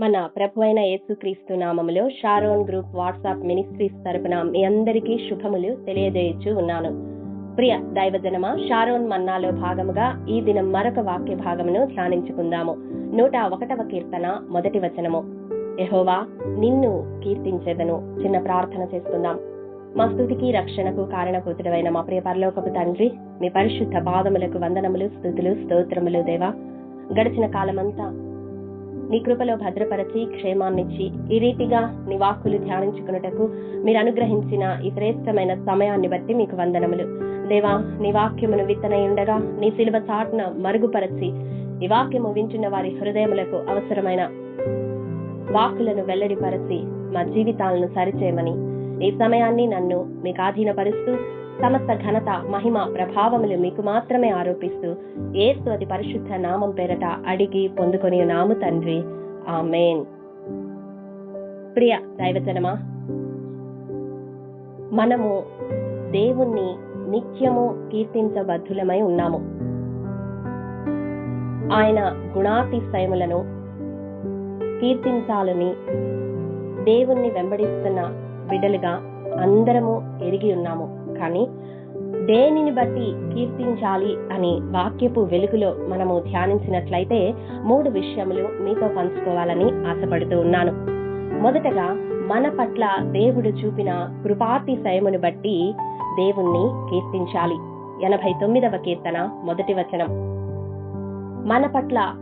మన ప్రభు అయిన యేసుక్రీస్తు నామములో షారోన్ గ్రూప్ వాట్సాప్ మినిస్ట్రీస్ తరపున మీ అందరికీ శుభములు తెలియజేయచ్చు ఉన్నాను. ప్రియ దైవజనమ షారోన్ మన్నాలో భాగముగా ఈ దినం మరొక వాక్య భాగమును ధ్యానించుకుందాము. నూట ఒకటవ కీర్తన మొదటి వచనము. యెహోవా నిన్ను కీర్తించేదను. చిన్న ప్రార్థన చేసుకుందాం. మా స్థుతికి రక్షణకు కారణకృతుడైన మా ప్రియ పరలోకపు తండ్రి మీ పరిశుద్ధ పాదములకు వందనములు స్థుతులు స్తోత్రములు దేవా. గడిచిన కాలమంతా నీ కృపలో భద్రపరచి క్షేమాన్నిచ్చి ఈ రీతిగా నీ వాక్కులు ధ్యానించుకున్నటకు మీరు అనుగ్రహించిన ఈ శ్రేష్టమైన సమయాన్ని బట్టి మీకు వందనములు. దేవా నీ వాక్యమును విత్తనయుండగా నీ శిలువ చాటున మరుగుపరచి ఈ వాక్యము వింటున్న వారి హృదయములకు అవసరమైన వాక్కులను వెల్లడిపరచి మా జీవితాలను సరిచేయమని ఈ సమయాన్ని నన్ను మీకు ఆధీనపరుస్తూ సమస్త ఘనత మహిమ ప్రభావములు మీకు మాత్రమే ఆరోపిస్తూ ఏసు అది పరిశుద్ధ నామం పేరట అడిగి పొందుకొని నాము తండ్రి. ఆమెన్. ప్రియ దైవజనమా మనము దేవుణ్ణి నిత్యము కీర్తించబద్ధులమై ఉన్నాము. ఆయన గుణాతిశయములను కీర్తించాలని దేవుణ్ణి వెంబడిస్తున్న బిడ్డలుగా అందరము ఎరిగి ఉన్నాము. కానీ దేనిని బట్టి కీర్తించాలి అని వాక్యపు వెలుగులో మనము ధ్యానించినట్లయితే మూడు విషయములు మీతో పంచుకోవాలని ఆశపడుతూ ఉన్నాను. మొదటగా మన పట్ల దేవుడు చూపిన కృపాతిశయమును బట్టి దేవుణ్ణి కీర్తించాలి. ఎనభై తొమ్మిదవ కీర్తన మొదటి వచనం. మన పట్ల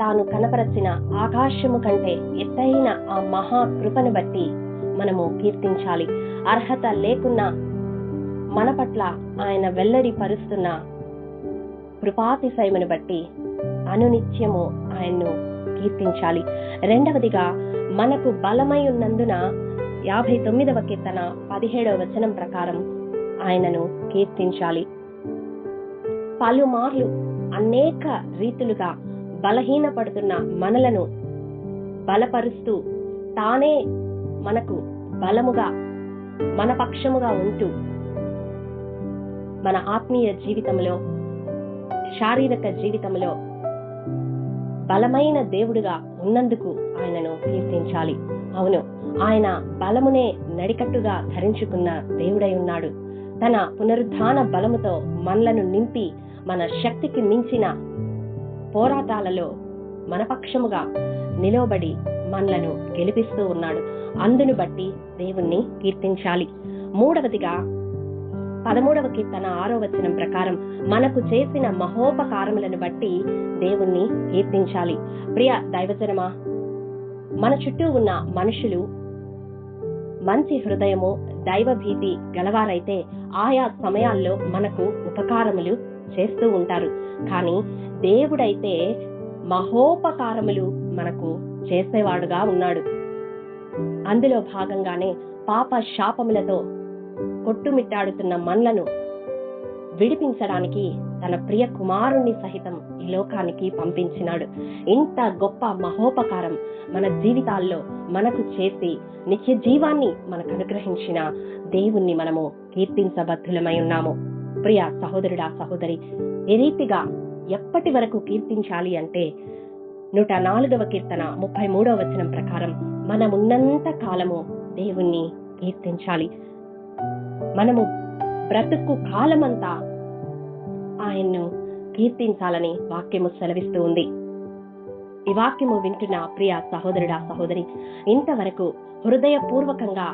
తాను కనపరచిన ఆకాశము కంటే ఎత్తైన ఆ మహాకృపను బట్టి మనము కీర్తించాలి. అర్హత లేకున్నా మన పట్ల ఆయన వెల్లడి పరుస్తున్న కృపాతిశయమును బట్టి అనునిత్యము ఆయన్ను కీర్తించాలి. రెండవదిగా మనకు బలమై ఉన్నందున యాభై తొమ్మిదవ కీర్తన పదిహేడవ వచనం ప్రకారం ఆయనను కీర్తించాలి. పలుమార్లు అనేక రీతులుగా బలహీనపడుతున్న మనలను బలపరుస్తూ తానే మనకు బలముగా మన పక్షముగా ఉంటూ మన ఆత్మీయ జీవితంలో శారీరక జీవితంలో బలమైన దేవుడుగా ఉన్నందుకు ఆయనను కీర్తించాలి. అవును ఆయన బలమునే నడికట్టుగా ధరించుకున్న దేవుడై ఉన్నాడు. తన పునరుద్ధాన బలముతో మనలను నింపి మన శక్తికి మించిన పోరాటాలలో మనపక్షముగా నిలవబడి మనలను గెలిపిస్తూ ఉన్నాడు. అందును బట్టి దేవుణ్ణి కీర్తించాలి. మూడవదిగా పదమూడవ కీర్తన ఆరో వచనం ప్రకారం మనకు చేసిన మహోపకారములను బట్టి దేవుణ్ణి కీర్తించాలి. ప్రియ దైవజనమా మన చుట్టూ ఉన్న మనుషులు మంచి హృదయము దైవభీతి గలవారైతే ఆయా సమయాల్లో మనకు ఉపకారములు చేస్తూ ఉంటారు. కానీ దేవుడైతే మహోపకారములు మనకు చేసేవాడుగా ఉన్నాడు. అందులో భాగంగానే పాప శాపములతో కొట్టుమిట్టాడుతున్న మనలను విడిపించడానికి తన ప్రియ కుమారుణ్ణి సహితం ఈ లోకానికి పంపించినాడు. ఇంత గొప్ప మహోపకారం మన జీవితాల్లో మనకు చేసి నిత్య జీవాన్ని మనకు అనుగ్రహించిన దేవుణ్ణి మనము కీర్తించబద్ధులమై ఉన్నాము. ప్రియ సహోదరుడా సహోదరి ఏ రీతిగా ఎప్పటి వరకు కీర్తించాలి అంటే నూట నాలుగవ కీర్తన ముప్పై మూడవ వచనం ప్రకారం మనమున్నంత కాలము దేవుణ్ణి కీర్తించాలి. మనము బ్రతుకు కాలమంతా ఆయన్ను కీర్తించాలని వాక్యము సెలవిస్తూ ఉంది. ఈ వాక్యము వింటున్న ప్రియ సహోదరుడా సహోదరి ఇంతవరకు హృదయపూర్వకంగా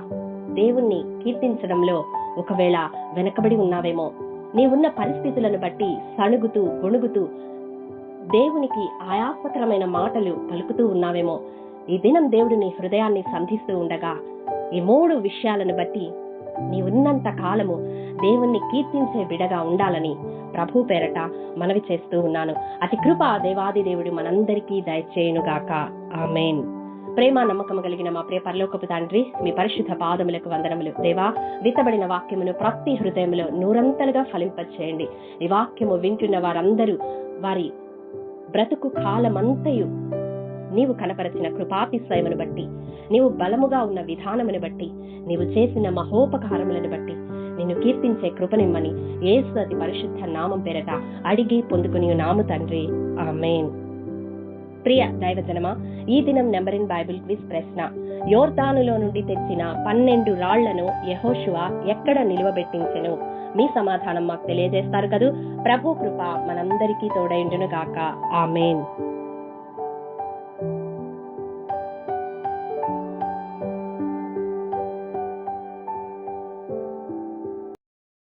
దేవుణ్ణి కీర్తించడంలో ఒకవేళ వెనకబడి ఉన్నావేమో నీవున్న పరిస్థితులను బట్టి సణుగుతూ గొణుగుతూ దేవునికి ఆయాసకరమైన మాటలు పలుకుతూ ఉన్నావేమో ఈ దినం దేవుడు నీ హృదయాన్ని సంధిస్తూ ఉండగా ఈ మూడు విషయాలను బట్టి నీవున్నంత కాలము దేవుణ్ణి కీర్తించే బిడగా ఉండాలని ప్రభు పేరట మనవి చేస్తూ ఉన్నాను. అతి కృప దేవాది దేవుడు మనందరికీ దయచేయునుగాక. ఆమెన్. ప్రేమ నమ్మకం కలిగిన మా ప్రియ పరలోకపు తండ్రి మీ పరిశుద్ధ పాదములకు వందనములు. దేవా విత్తబడిన వాక్యమును ప్రతి హృదయంలో నూరంతలుగా ఫలింపచేయండి. ఈ వాక్యము వింటున్న వారందరూ వారి బ్రతుకు కాలమంతయు నీవు కనపరచిన కృపాతిశయమును బట్టి నీవు బలముగా ఉన్న విధానమును బట్టి నీవు చేసిన మహోపకారములను బట్టి నిన్ను కీర్తించే కృపనిమ్మని యేసు అతి పరిశుద్ధ నామం పేరట అడిగి పొందుకుని నాము తండ్రి. ఆమెన్. ప్రియ దైవజనమా ఈ దినం నెంబర్ ఇన్ బైబిల్ క్విజ్ ప్రశ్న. యోర్దానులో నుండి తెచ్చిన పన్నెండు రాళ్ళను యహోషువ ఎక్కడ నిలువబెట్టించెను? మీ సమాధానం మాకు తెలియజేస్తారు కదూ? ప్రభు కృప మనందరికీ తోడైండును గాక. ఆమెన్.